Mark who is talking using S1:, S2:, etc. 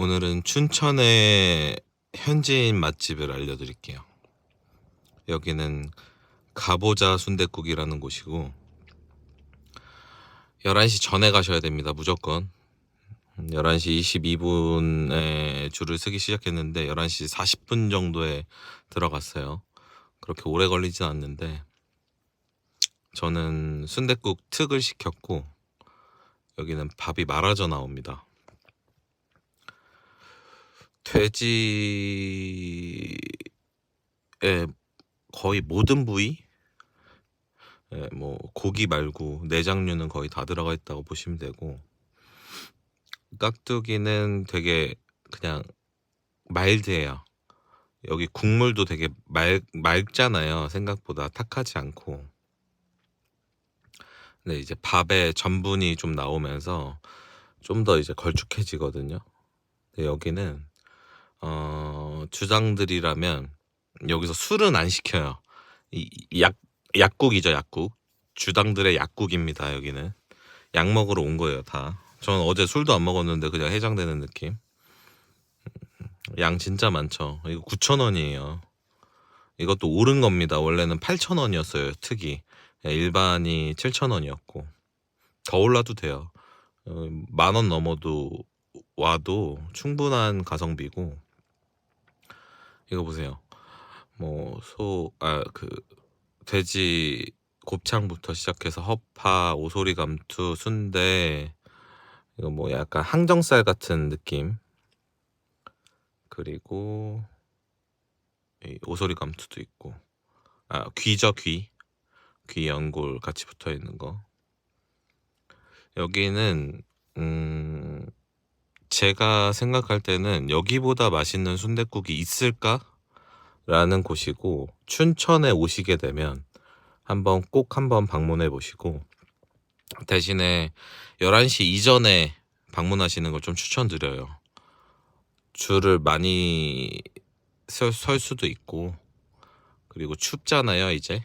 S1: 오늘은 춘천의 현지인 맛집을 알려드릴게요. 여기는 가보자 순댓국이라는 곳이고 11시 전에 가셔야 됩니다. 무조건. 11시 22분에 줄을 서기 시작했는데 11시 40분 정도에 들어갔어요. 그렇게 오래 걸리진 않는데 저는 순댓국 특을 시켰고 여기는 밥이 말아져 나옵니다. 돼지의 거의 모든 부위, 예, 뭐 고기 말고 내장류는 거의 다 들어가 있다고 보시면 되고 깍두기는 되게 그냥 마일드해요. 여기 국물도 되게 맑, 맑잖아요. 생각보다 탁하지 않고. 근데 이제 밥에 전분이 좀 나오면서 좀 더 이제 걸쭉해지거든요. 근데 여기는 어, 주장들이라면 여기서 술은 안 시켜요. 약, 약국이죠, 약국. 주당들의 약국입니다, 여기는. 약 먹으러 온 거예요, 다. 저는 어제 술도 안 먹었는데 그냥 해장되는 느낌. 양 진짜 많죠. 이거 9,000원이에요. 이것도 오른 겁니다. 원래는 8,000원이었어요, 특이. 예, 일반이 7,000원이었고. 더 올라도 돼요. 어, 만원 넘어도 와도 충분한 가성비고. 이거 보세요. 뭐 소 아 그 돼지 곱창부터 시작해서 허파, 오소리 감투, 순대 이거 뭐 약간 항정살 같은 느낌. 그리고 이 오소리 감투도 있고. 아, 귀죠, 귀. 귀 연골 같이 붙어 있는 거. 여기는 음 제가 생각할 때는 여기보다 맛있는 순댓국이 있을까? 라는 곳이고 춘천에 오시게 되면 한번 꼭 한번 방문해 보시고 대신에 11 시 이전에 방문하시는 걸 좀 추천드려요. 줄을 많이 설, 설 수도 있고 그리고 춥잖아요, 이제.